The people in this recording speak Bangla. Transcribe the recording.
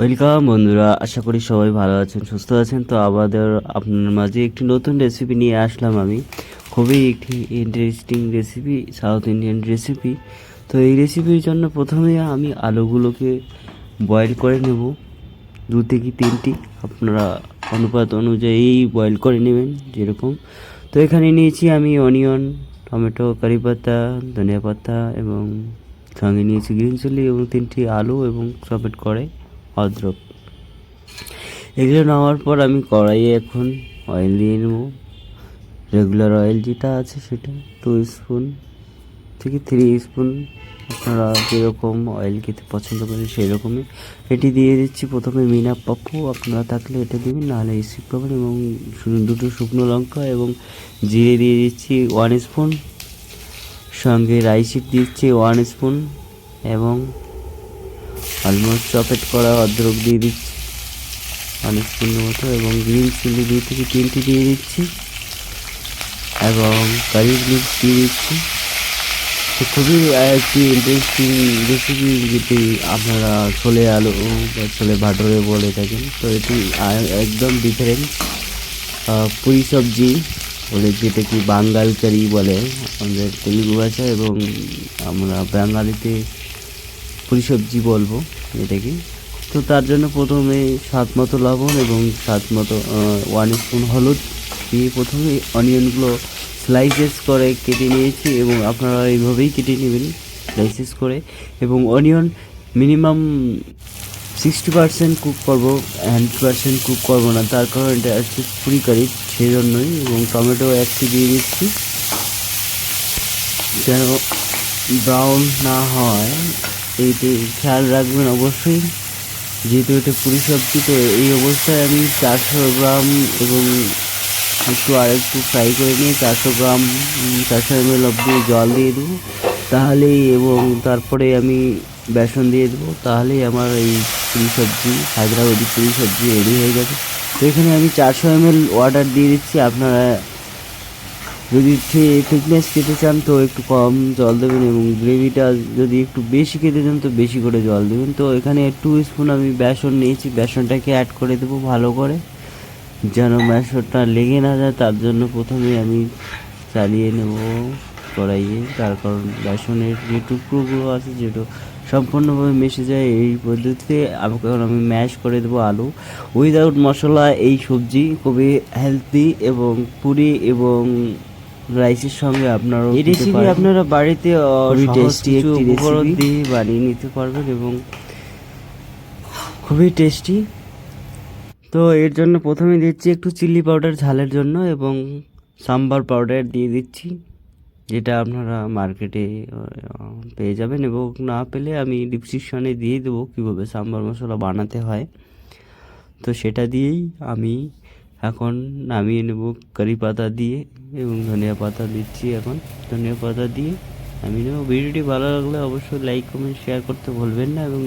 ওয়েলকাম বন্ধুরা। আশা করি সবাই ভালো আছেন, সুস্থ আছেন। তো আবারও আপনার মাঝে একটি নতুন রেসিপি নিয়ে আসলাম আমি। খুবই একটি interesting recipe south Indian recipe তো এই রেসিপির জন্য প্রথমে আমি আলুগুলোকে বয়েল করে নেব। দু থেকে তিনটি। আপনারা অনুপাত অনুযায়ী বয়েল করে নেবেন, যেরকম। তো এখানে নিয়েছি আমি অনিয়ন টমেটো কারি পাতা ধনিয়া পাতা এবং সঙ্গে নিয়েছি গ্রিন চিলি এবং তিনটি আলু এবং সপেট করে। অদ্রক এগুলো নেওয়ার পর আমি কড়াইয়ে এখন অয়েল দিয়ে নেব। রেগুলার অয়েল যেটা আছে সেটা টু স্পুন থেকে থ্রি স্পুন আপনারা যেরকম অয়েল খেতে পছন্দ করেন সেই রকমই এটি দিয়ে দিচ্ছি প্রথমে মিনা পাপ্পু আপনারা থাকলে এটা দিবেন, নাহলে স্কিপ করবেন এবং দুটো শুকনো লঙ্কা এবং জিরে দিয়ে দিচ্ছি ওয়ান স্পুন সঙ্গে রাইসিট দিচ্ছি ওয়ান স্পুন এবং অলমোস্ট চপেট করা অদ্রক দিয়ে দিচ্ছি। ওয়ান স্পুনের মতো এবং গ্রিন চিলি দুই থেকে তিনটি দিয়ে দিচ্ছি। এবং কারি লিপস দিয়ে দিচ্ছি। তো খুবই একটি ইন্টারেস্টিং রেসিপি যেটি আপনারা ছোলে আলু বা ছোলে ভাটরে বলে থাকেন। তো এটি একদম ডিফারেন্ট পুরি সবজি বলে যেটা কি বাঙ্গাল কারি বলে। আমাদের তেলুগু ভাষা এবং আমরা বাঙালিতে পুরি সবজি বলব এটাকে তো তার জন্য প্রথমে স্বাদ মতো লবণ এবং স্বাদ মতো ওয়ান স্পুন হলুদ দিয়ে প্রথমে অনিয়নগুলো স্লাইসেস করে কেটে নিয়েছি এবং আপনারা এইভাবেই কেটে নেবেন স্লাইসেস করে। এবং onion minimum sixty percent cook করব হান্ড্রেড পার্সেন্ট কুক করব না। তার কারণ এটা হচ্ছে পুরি কারি সেই জন্যই এবং টমেটো একটি দিয়ে দিচ্ছি। যেন ব্রাউন না হয়। এইটি খেয়াল রাখবেন অবশ্যই। যেহেতু এটা পুরি সবজি, তো এই অবস্থায় আমি চারশো গ্রাম এবং একটু আর একটু ফ্রাই করে নিয়ে চারশো গ্রাম চারশো এম এল অব্দি জল দিয়ে দেবো। তাহলেই এবং তারপরে আমি বেসন দিয়ে দেবো। তাহলেই আমার এই পুরি সবজি, হায়দ্রাবাদি পুরি সবজি রেডি হয়ে যাবে। তো এখানে আমি চারশো এম এল ওয়াটার দিয়ে দিচ্ছি। আপনারা যদি থিকনেস খেতে চান তো একটু কম জল দেবেন এবং গ্রেভিটা যদি একটু বেশি খেতে চান তো বেশি করে জল দেবেন। তো এখানে টু স্পুন আমি বেসন নিয়েছি, বেসনটাকে অ্যাড করে দেবো ভালো করে। যেন বেসনটা লেগে না যায়, তার জন্য প্রথমে আমি চালিয়ে নেব কড়াইয়ে। তার কারণ বেসনের যে টুকরোগুলো আছে, যেটা সম্পূর্ণভাবে মিশে যায় এই পদ্ধতিতে। এখন আমি ম্যাশ করে দেবো আলু। উইদাউট মশলা, এই সবজি খুবই হেলদি এবং পুরি এবং রাইসের সঙ্গে আপনারা এই রেসিপি আপনারা বাড়িতে টেস্টি একটি উপকরণ দিয়ে বানিয়ে নিতে পারবেন এবং খুবই টেস্টি তো এর জন্য প্রথমে দিচ্ছি একটু চিলি পাউডার ঝালের জন্য এবং সাম্বার পাউডার দিয়ে দিচ্ছি যেটা আপনারা মার্কেটে পেয়ে যাবেন এবং না পেলে আমি ডিসক্রিপশনে দিয়ে দেবো কীভাবে সাম্বার মশলা বানাতে হয়। তো সেটা দিয়েই আমি এখন নামিয়ে নেব কারি পাতা দিয়ে এবং ধনিয়া পাতা দিচ্ছি এখন। ধনিয়া পাতা দিয়ে আমি নেব। ভিডিওটি ভালো লাগলে অবশ্যই লাইক কমেন্ট শেয়ার করতে ভুলবেন না এবং